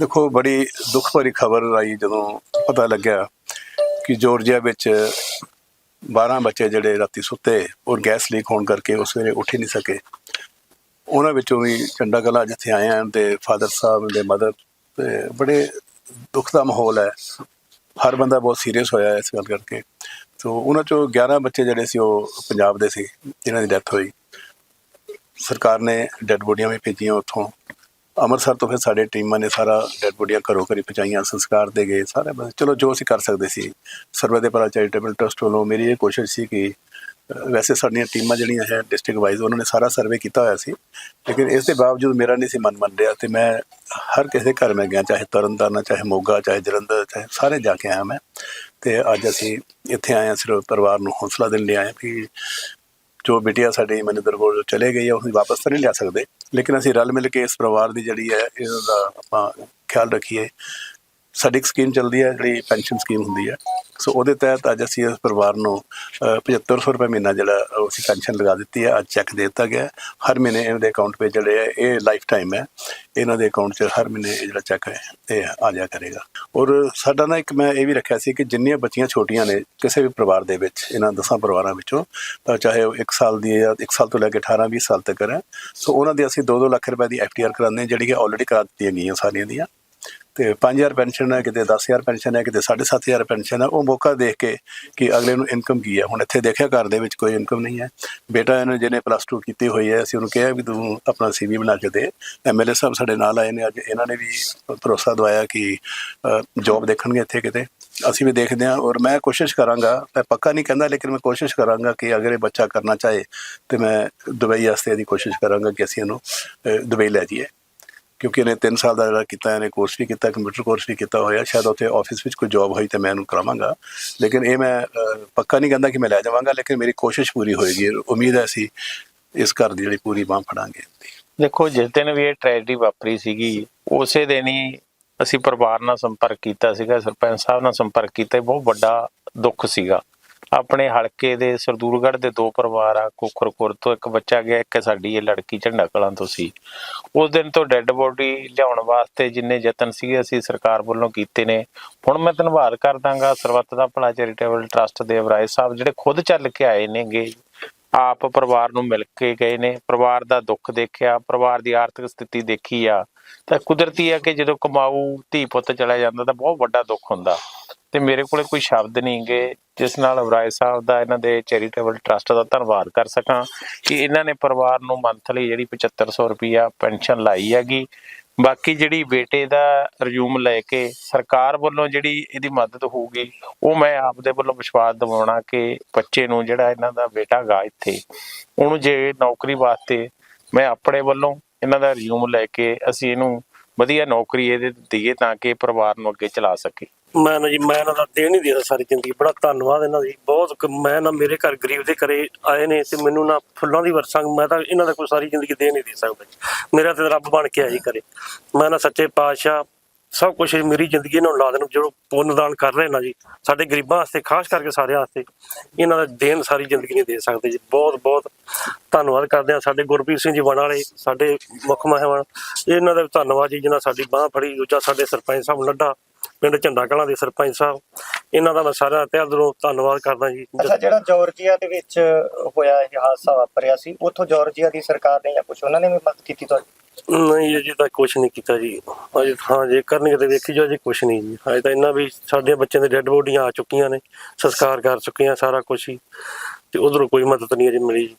ਦੇਖੋ, ਬੜੀ ਦੁੱਖ ਭਰੀ ਖਬਰ ਆਈ ਜਦੋਂ ਪਤਾ ਲੱਗਿਆ ਕਿ ਜਾਰਜੀਆ ਵਿੱਚ 12 ਬੱਚੇ ਜਿਹੜੇ ਰਾਤੀ ਸੁੱਤੇ ਔਰ ਗੈਸ ਲੀਕ ਹੋਣ ਕਰਕੇ ਉਸ ਵੇਲੇ ਉੱਠ ਹੀ ਨਹੀਂ ਸਕੇ। ਉਹਨਾਂ ਵਿੱਚੋਂ ਵੀ ਚੰਡਾ ਕਲਾ ਜਿੱਥੇ ਆਏ ਹਨ ਤੇ ਫਾਦਰ ਸਾਹਿਬ ਦੇ ਮਦਰ ਤੇ ਬੜੇ ਦੁੱਖ ਦਾ ਮਾਹੌਲ ਹੈ। ਹਰ ਬੰਦਾ ਬਹੁਤ ਸੀਰੀਅਸ ਹੋਇਆ ਇਸ ਗੱਲ ਕਰਕੇ। ਸੋ ਉਹਨਾਂ ਚੋਂ 11 ਬੱਚੇ ਜਿਹੜੇ ਸੀ, ਉਹ ਪੰਜਾਬ ਦੇ ਸੀ, ਜਿਨ੍ਹਾਂ ਦੀ ਡੈਥ ਹੋਈ। ਸਰਕਾਰ ਨੇ ਡੈੱਡ ਬੋਡੀਆਂ ਵੀ ਭੇਜੀਆਂ ਉੱਥੋਂ। ਅੰਮ੍ਰਿਤਸਰ ਤੋਂ ਫਿਰ ਸਾਡੇ ਟੀਮਾਂ ਨੇ ਸਾਰਾ ਡੈੱਡ ਬੋਡੀਆਂ ਘਰੋਂ ਘਰੀ ਪਹੁੰਚਾਈਆਂ, ਸੰਸਕਾਰ ਦੇ ਗਏ, ਸਾਰਾ ਬਸ। ਚਲੋ, ਜੋ ਅਸੀਂ ਕਰ ਸਕਦੇ ਸੀ ਸਰਵੇ ਦੇ ਭਲਾ ਚੈਰੀਟੇਬਲ ਟਰਸਟ ਵੱਲੋਂ ਮੇਰੀ ਇਹ ਕੋਸ਼ਿਸ਼ ਸੀ ਕਿ ਵੈਸੇ ਸਾਡੀਆਂ ਟੀਮਾਂ ਜਿਹੜੀਆਂ ਹੈ ਡਿਸਟ੍ਰਿਕਟ ਵਾਈਜ਼ ਉਹਨਾਂ ਨੇ ਸਾਰਾ ਸਰਵੇ ਕੀਤਾ ਹੋਇਆ ਸੀ, ਲੇਕਿਨ ਇਸ ਦੇ ਬਾਵਜੂਦ ਮੇਰਾ ਨਹੀਂ ਸੀ ਮਨ ਮੰਨ ਰਿਹਾ ਤੇ ਮੈਂ ਹਰ ਕਿਸੇ ਘਰ ਮੈਂ ਗਿਆ, ਚਾਹੇ ਤਰਨਤਾਰਨ ਚਾਹੇ ਮੋਗਾ, ਚਾਹੇ ਜਲੰਧਰ, ਚਾਹੇ ਸਾਰੇ ਜਾ ਕੇ ਆਇਆ ਮੈਂ। ਤੇ ਅੱਜ ਅਸੀਂ ਇੱਥੇ ਆਏ ਹਾਂ, ਸਿਰਫ ਪਰਿਵਾਰ ਨੂੰ ਹੌਸਲਾ ਦੇਣ ਲਈ ਆਏ ਹਾਂ ਕਿ ਜੋ ਬਿਟੀਆ ਸਾਡੀ ਮਨਿੰਦਰ ਕੋਲ ਚਲੇ ਗਈ ਹੈ, ਉਹਨੂੰ ਵਾਪਸ ਤਾਂ ਨਹੀਂ ਲਿਆ ਸਕਦੇ। ਲੇਕਿਨ ਅਸੀਂ ਰਲ ਮਿਲ ਕੇ ਇਸ ਪਰਿਵਾਰ ਦੀ ਜਿਹੜੀ ਹੈ, ਇਹਦਾ ਆਪਾਂ ਖਿਆਲ ਰੱਖੀਏ। ਸਾਡੀ ਇੱਕ ਸਕੀਮ ਚੱਲਦੀ ਹੈ ਜਿਹੜੀ ਪੈਨਸ਼ਨ ਸਕੀਮ ਹੁੰਦੀ ਹੈ। ਸੋ ਉਹਦੇ ਤਹਿਤ ਅੱਜ ਅਸੀਂ ਇਸ ਪਰਿਵਾਰ ਨੂੰ ਅ, 7500 ਰੁਪਏ ਮਹੀਨਾ ਜਿਹੜਾ ਉਹ ਅਸੀਂ ਪੈਨਸ਼ਨ ਲਗਾ ਦਿੱਤੀ ਹੈ। ਅੱਜ ਚੈੱਕ ਦੇ ਦਿੱਤਾ ਗਿਆ ਹਰ ਮਹੀਨੇ ਇਹਨਾਂ ਦੇ ਅਕਾਊਂਟ 'ਤੇ ਜਿਹੜੇ ਹੈ ਇਹ ਲਾਈਫ ਟਾਈਮ ਹੈ। ਇਹਨਾਂ ਦੇ ਅਕਾਊਂਟ 'ਚ ਹਰ ਮਹੀਨੇ ਇਹ ਜਿਹੜਾ ਚੈੱਕ ਹੈ ਇਹ ਆ ਜਾ ਕਰੇਗਾ। ਔਰ ਸਾਡਾ ਨਾ ਇੱਕ ਮੈਂ ਇਹ ਵੀ ਰੱਖਿਆ ਸੀ ਕਿ ਜਿੰਨੀਆਂ ਬੱਚੀਆਂ ਛੋਟੀਆਂ ਨੇ ਕਿਸੇ ਵੀ ਪਰਿਵਾਰ ਦੇ ਵਿੱਚ ਇਹਨਾਂ ਦਸਾਂ ਪਰਿਵਾਰਾਂ ਵਿੱਚੋਂ ਤਾਂ ਚਾਹੇ ਉਹ 1 ਸਾਲ ਦੀ ਹੈ ਜਾਂ 1 ਸਾਲ ਤੋਂ ਲੈ ਕੇ 18 20 ਸਾਲ ਤੱਕ ਹੈ। ਸੋ ਉਹਨਾਂ ਦੀ ਅਸੀਂ 2-2 ਲੱਖ ਰੁਪਏ ਦੀ ਐਫਟੀਆਰ ਕਰਾਉਂਦੇ ਹਾਂ ਜਿਹੜੀ ਕਿ ਆਲਰੇਡੀ ਕਰਾ ਦਿੱਤੀਆਂ ਗਈਆਂ ਸਾਰੀਆਂ ਦੀਆਂ। ਤੇ 5000 ਪੈਨਸ਼ਨ ਹੈ, ਕਿਤੇ 10000 ਪੈਨਸ਼ਨ ਹੈ, ਕਿਤੇ 7500 ਪੈਨਸ਼ਨ ਹੈ, ਉਹ ਮੌਕਾ ਦੇਖ ਕੇ ਕਿ ਅਗਲੇ ਨੂੰ ਇਨਕਮ ਕੀ ਹੈ। ਹੁਣ ਇੱਥੇ ਦੇਖਿਆ ਘਰ ਦੇ ਵਿੱਚ ਕੋਈ ਇਨਕਮ ਨਹੀਂ ਹੈ। ਬੇਟਾ ਇਹਨੇ ਜਿਹਨੇ ਪਲੱਸ 2 ਕੀਤੀ ਹੋਈ ਹੈ, ਅਸੀਂ ਉਹਨੂੰ ਕਿਹਾ ਵੀ ਤੂੰ ਆਪਣਾ ਸੀਵੀ ਬਣਾ ਕੇ ਦੇ। ਐਮਐਲਏ ਸਾਹਿਬ ਸਾਡੇ ਨਾਲ ਆਏ ਨੇ, ਅੱਜ ਇਹਨਾਂ ਨੇ ਵੀ ਭਰੋਸਾ ਦਵਾਇਆ ਕਿ ਜੌਬ ਦੇਖਣਗੇ ਇੱਥੇ ਕਿਤੇ। ਅਸੀਂ ਵੀ ਦੇਖਦੇ ਹਾਂ ਔਰ ਮੈਂ ਕੋਸ਼ਿਸ਼ ਕਰਾਂਗਾ, ਮੈਂ ਪੱਕਾ ਨਹੀਂ ਕਹਿੰਦਾ, ਲੇਕਿਨ ਮੈਂ ਕੋਸ਼ਿਸ਼ ਕਰਾਂਗਾ ਕਿ ਅਗਰ ਇਹ ਬੱਚਾ ਕਰਨਾ ਚਾਹੇ ਤੇ ਮੈਂ ਦੁਬਈ ਵਾਸਤੇ ਇਹਦੀ ਕੋਸ਼ਿਸ਼ ਕਰਾਂਗਾ ਕਿ ਅਸੀਂ ਇਹਨੂੰ ਦੁਬਈ ਲੈ ਜਾਈਏ। ਕਿਉਂਕਿ ਇਹਨੇ 3 ਸਾਲ ਦਾ ਜਿਹੜਾ ਕੀਤਾ, ਇਹਨੇ ਕੋਰਸ ਵੀ ਕੀਤਾ ਕੰਪਿਊਟਰ ਕੋਰਸ ਵੀ ਕੀਤਾ ਹੋਇਆ। ਸ਼ਾਇਦ ਉੱਥੇ ਆਫਿਸ ਵਿੱਚ ਕੋਈ ਜੌਬ ਹੋਈ ਤਾਂ ਮੈਂ ਇਹਨੂੰ ਕਰਾਵਾਂਗਾ। ਲੇਕਿਨ ਇਹ ਮੈਂ ਪੱਕਾ ਨਹੀਂ ਕਹਿੰਦਾ ਕਿ ਮੈਂ ਲੈ ਜਾਵਾਂਗਾ, ਲੇਕਿਨ ਮੇਰੀ ਕੋਸ਼ਿਸ਼ ਪੂਰੀ ਹੋਏਗੀ। ਉਮੀਦ ਹੈ ਅਸੀਂ ਇਸ ਘਰ ਦੀ ਜਿਹੜੀ ਪੂਰੀ ਬਾਂਹ ਫੜਾਂਗੇ। ਦੇਖੋ, ਜਿਸ ਦਿਨ ਵੀ ਇਹ ਟ੍ਰੈਜਡੀ ਵਾਪਰੀ ਸੀਗੀ, ਉਸੇ ਦਿਨ ਹੀ ਅਸੀਂ ਪਰਿਵਾਰ ਨਾਲ ਸੰਪਰਕ ਕੀਤਾ ਸੀਗਾ, ਸਰਪੰਚ ਸਾਹਿਬ ਨਾਲ ਸੰਪਰਕ ਕੀਤਾ ਬਹੁਤ ਵੱਡਾ ਦੁੱਖ ਸੀਗਾ। ਆਪਣੇ ਹਲਕੇ ਦੇ ਸਰਦੂਰਗੜ੍ਹ ਦੇ ਦੋ ਪਰਿਵਾਰ ਆ, ਕੋਖਰਪੁਰ ਤੋਂ ਇੱਕ ਬੱਚਾ ਗਿਆ, ਇੱਕ ਸਾਡੀ ਇਹ ਲੜਕੀ ਝੰਡਾ ਕਲਾਂ ਤੋਂ ਸੀ। ਉਸ ਦਿਨ ਤੋਂ ਡੈੱਡ ਬੋਡੀ ਲਿਆਉਣ ਵਾਸਤੇ ਜਿੰਨੇ ਯਤਨ ਸੀਗੇ ਅਸੀਂ ਸਰਕਾਰ ਵੱਲੋਂ ਕੀਤੇ ਨੇ। ਹੁਣ ਮੈਂ ਧੰਨਵਾਦ ਕਰਦਾਂਗਾ ਸਰਬੱਤ ਦਾ ਭਲਾ ਚੈਰੀਟੇਬਲ ਟਰਸਟ ਦੇ ਅਵਰਾਏ ਸਾਹਿਬ, ਜਿਹੜੇ ਖੁਦ ਚੱਲ ਕੇ ਆਏ ਨੇਗੇ। ਆਪ ਪਰਿਵਾਰ ਨੂੰ ਮਿਲ ਕੇ ਗਏ ਨੇ, ਪਰਿਵਾਰ ਦਾ ਦੁੱਖ ਦੇਖਿਆ, ਪਰਿਵਾਰ ਦੀ ਆਰਥਿਕ ਸਥਿਤੀ ਦੇਖੀ ਆ। ਤਾਂ ਕੁਦਰਤੀ ਆ ਕਿ ਜਦੋਂ ਕਮਾਊ ਧੀ ਪੁੱਤ ਚਲਾ ਜਾਂਦਾ ਤਾਂ ਬਹੁਤ ਵੱਡਾ ਦੁੱਖ ਹੁੰਦਾ। ਤੇ ਮੇਰੇ ਕੋਲੇ ਕੋਈ ਸ਼ਬਦ ਨਹੀਂਗੇ ਜਿਸ ਨਾਲ ਅਵਰਾਏ ਸਾਹਿਬ ਦਾ ਇਹਨਾਂ ਦੇ ਚੈਰੀਟੇਬਲ ਟਰਸਟ ਦਾ ਧੰਨਵਾਦ ਕਰ ਸਕਾਂ ਕਿ ਇਹਨਾਂ ਨੇ ਪਰਿਵਾਰ ਨੂੰ ਮੰਥਲੀ ਜਿਹੜੀ 7500 ਰੁਪਿਆ ਪੈਨਸ਼ਨ ਲਾਈ ਹੈਗੀ। ਬਾਕੀ ਜਿਹੜੀ ਬੇਟੇ ਦਾ ਰਿਜ਼ਿਊਮ ਲੈ ਕੇ ਸਰਕਾਰ ਵੱਲੋਂ ਜਿਹੜੀ ਇਹਦੀ ਮਦਦ ਹੋਊਗੀ, ਉਹ ਮੈਂ ਆਪ ਦੇ ਵੱਲੋਂ ਵਿਸ਼ਵਾਸ ਦਿਵਾਉਣਾ ਕਿ ਬੱਚੇ ਨੂੰ ਜਿਹੜਾ ਇਹਨਾਂ ਦਾ ਬੇਟਾ ਗਾ ਇੱਥੇ, ਉਹਨੂੰ ਜੇ ਨੌਕਰੀ ਵਾਸਤੇ ਮੈਂ ਆਪਣੇ ਵੱਲੋਂ ਇਹਨਾਂ ਦਾ ਰਿਜ਼ਿਊਮ ਲੈ ਕੇ ਅਸੀਂ ਇਹਨੂੰ ਵਧੀਆ ਨੌਕਰੀ ਇਹਦੇ ਦਈਏ ਤਾਂ ਕਿ ਪਰਿਵਾਰ ਨੂੰ ਅੱਗੇ ਚਲਾ ਸਕੇ। ਮੈਂ ਨਾ ਜੀ, ਮੈਂ ਇਹਨਾਂ ਦਾ ਦੇਣ ਨਹੀਂ ਦੇਦਾ ਸਾਰੀ ਜ਼ਿੰਦਗੀ ਬੜਾ ਧੰਨਵਾਦ ਇਹਨਾਂ ਦੀ ਬਹੁਤ ਕ- ਮੈਂ ਨਾ ਮੇਰੇ ਘਰ ਗਰੀਬ ਦੇ ਘਰੇ ਆਏ ਨੇ ਤੇ ਮੈਨੂੰ ਨਾ ਫੁੱਲਾਂ ਦੀ ਵਰਸਾਂ, ਮੈਂ ਤਾਂ ਇਹਨਾਂ ਦਾ ਕੋਈ ਸਾਰੀ ਜ਼ਿੰਦਗੀ ਦੇ ਨਹੀਂ ਦੇ ਸਕਦਾ ਜੀ। ਮੇਰਾ ਤੇ ਰੱਬ ਬਣ ਕੇ ਆਈ ਕਰੇ ਮੈਂ ਨਾ ਸੱਚੇ ਪਾਤਸ਼ਾਹ ਸਭ ਕੁਝ ਮੇਰੀ ਜ਼ਿੰਦਗੀ ਨੂੰ ਲਾ ਦੇਣ ਜੋ ਪੁੰਨ ਦਾਨ ਕਰ ਰਹੇ ਨਾ ਜੀ, ਸਾਡੇ ਗਰੀਬਾਂ ਵਾਸਤੇ, ਖਾਸ ਕਰਕੇ ਸਾਰਿਆਂ ਵਾਸਤੇ, ਇਹਨਾਂ ਦਾ ਦੇਣ ਸਾਰੀ ਜ਼ਿੰਦਗੀ ਨਹੀਂ ਦੇ ਸਕਦੇ ਜੀ। ਬਹੁਤ ਬਹੁਤ ਧੰਨਵਾਦ ਕਰਦੇ ਹਾਂ ਸਾਡੇ ਗੁਰਪ੍ਰੀਤ ਸਿੰਘ ਜੀ ਬਣ ਵਾਲੇ, ਸਾਡੇ ਮੁੱਖ ਮਹਿਮਾਨ। ਇਹਨਾਂ ਦਾ ਧੰਨਵਾਦ ਜੀ, ਜਿਨ੍ਹਾਂ ਸਾਡੀ ਬਾਹ ਫੜੀ, ਦੂਜਾ ਸਾਡੇ ਸਰਪੰਚ ਸਾਹਿਬ ਲੱਡਾ ਪਿੰਡ ਝੰਡਾ ਕਲਾਂ ਦੇ ਸਰਪੰਚ ਸਾਹਿਬ। ਇਹਨਾਂ ਦਾ ਮੈਂ ਸਾਰਾ ਤਹਿ ਦਿਲੋਂ ਧੰਨਵਾਦ ਕਰਦਾ ਜੀ। ਅੱਛਾ, ਜਿਹੜਾ ਜਾਰਜੀਆ ਦੇ ਵਿੱਚ ਹੋਇਆ ਇਹ ਹਾਦਸਾ ਵਾਪਰਿਆ ਸੀ, ਉੱਥੋਂ ਜਾਰਜੀਆ ਦੀ ਸਰਕਾਰ ਨੇ ਜਾਂ ਕੁਝ ਉਹਨਾਂ ਨੇ ਵੀ ਮਦਦ ਕੀਤੀ ਤੁਹਾਡੀ? ਨਹੀਂ, ਅਜੇ ਤਾਂ ਕੁਝ ਨਹੀਂ ਕੀਤਾ ਜੀ। ਅਜੇ ਹਾਂ ਜੇ ਕਰਨਗੇ ਤੇ ਵੇਖੀ ਜੋ ਅਜੇ ਕੁਝ ਨਹੀਂ ਜੀ। ਅਜੇ ਤਾਂ ਇਹਨਾਂ ਵੀ ਸਾਡੇ ਬੱਚਿਆਂ ਦੇ ਡੈੱਡ ਬੋਡੀਆਂ ਆ ਚੁੱਕੀਆਂ ਨੇ, ਸੰਸਕਾਰ ਕਰ ਚੁੱਕੀਆਂ ਸਾਰਾ ਕੁਝ ਹੀ। ਤੇ ਉਧਰੋਂ ਕੋਈ ਮਦਦ ਨਹੀਂ ਅਜੇ ਮਿਲੀ ਜੀ।